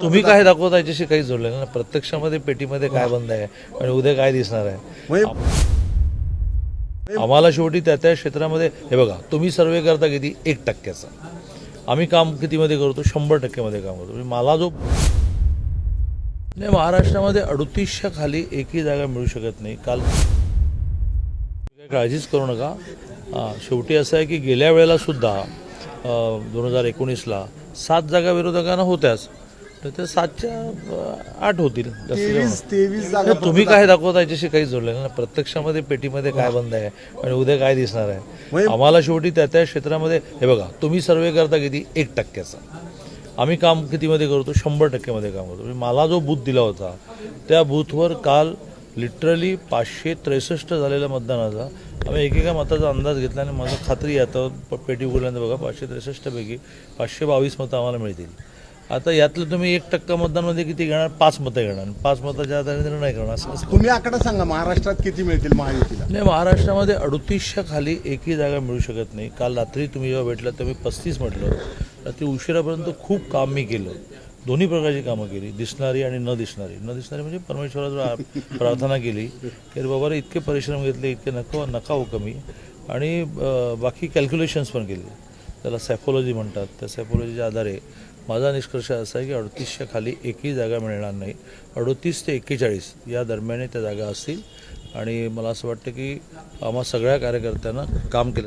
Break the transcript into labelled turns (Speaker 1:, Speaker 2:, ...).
Speaker 1: तुम्ही काय दाखवता याच्याशी काही जोडलेलं ना? प्रत्यक्षामध्ये पेटीमध्ये काय बंद आहे? आणि उद्या काय दिसणार आहे? आम्हाला शेवटी त्या त्या क्षेत्रामध्ये हे बघा तुम्ही सर्वे करता किती? एक टक्क्याचा. आम्ही काम कितीमध्ये करतो? शंभर टक्क्यामध्ये काम करतो. म्हणजे मला जो नाही महाराष्ट्रामध्ये अडुतीसच्या खाली एकही जागा मिळू शकत नाही. काल काळजीच करू नका. हां, शेवटी असं आहे की गेल्या वेळेला सुद्धा दोन हजार एकोणीसला सात जागा विरोधकांना होत्याच. तर त्या सातच्या आठ होतील.
Speaker 2: तेवीस जागा
Speaker 1: नाही, तुम्ही काय दाखवता याच्याशी काही जोडलेलं ना प्रत्यक्षामध्ये पेटीमध्ये काय बंद आहे? आणि उद्या काय दिसणार आहे?
Speaker 2: म्हणजे-
Speaker 1: आम्हाला शेवटी त्या त्या क्षेत्रामध्ये हे बघा तुम्ही सर्वे करता किती? एक टक्क्याचा. आम्ही काम कितीमध्ये करतो? शंभर टक्क्यामध्ये काम करतो. म्हणजे मला जो बूथ दिला होता त्या बूथवर काल लिटरली पाचशे त्रेसष्ट झालेल्या मतदानाचा आम्ही एकेका मताचा अंदाज घेतला आणि माझं खात्री आहे आता प- पेटी उघडल्यानंतर बघा पाचशे त्रेसष्टपैकी पाचशे बावीस मतं आम्हाला मिळतील. आता यातलं तुम्ही एक टक्का मतदानमध्ये किती घेणार? पाच मतं घेणार. पाच मताच्या आधारे निर्णय करणार असं
Speaker 2: तुम्ही आकडा सांगा महाराष्ट्रात किती मिळतील महायुतीला?
Speaker 1: नाही महाराष्ट्रामध्ये अडुतीसच्या खाली एकही जागा मिळू शकत नाही. काल रात्री तुम्ही जेव्हा भेटला तेव्हा मी पस्तीस म्हटलं. रात्री उशिरापर्यंत खूप काम मी केलं. दोन्ही प्रकारची कामं केली. दिसणारी आणि न दिसणारी. न दिसणारी म्हणजे परमेश्वराजवळ प्रार्थना केली की अरे बाबा रे, इतके परिश्रम घेतले इतके नको नका हो कमी. आणि बाकी कॅल्क्युलेशन्स पण केले. त्याला सॅफॉलॉजी म्हणतात. त्या सॅफॉलॉजीच्या आधारे माझा निष्कर्ष असा आहे की अडतीसच्या खाली एकही जागा मिळणार नाही. अडतीस ते एक्केचाळीस या दरम्यान त्या जागा असतील. आणि मला असं वाटतं की आम्हा सगळ्या कार्यकर्त्यांना काम केलं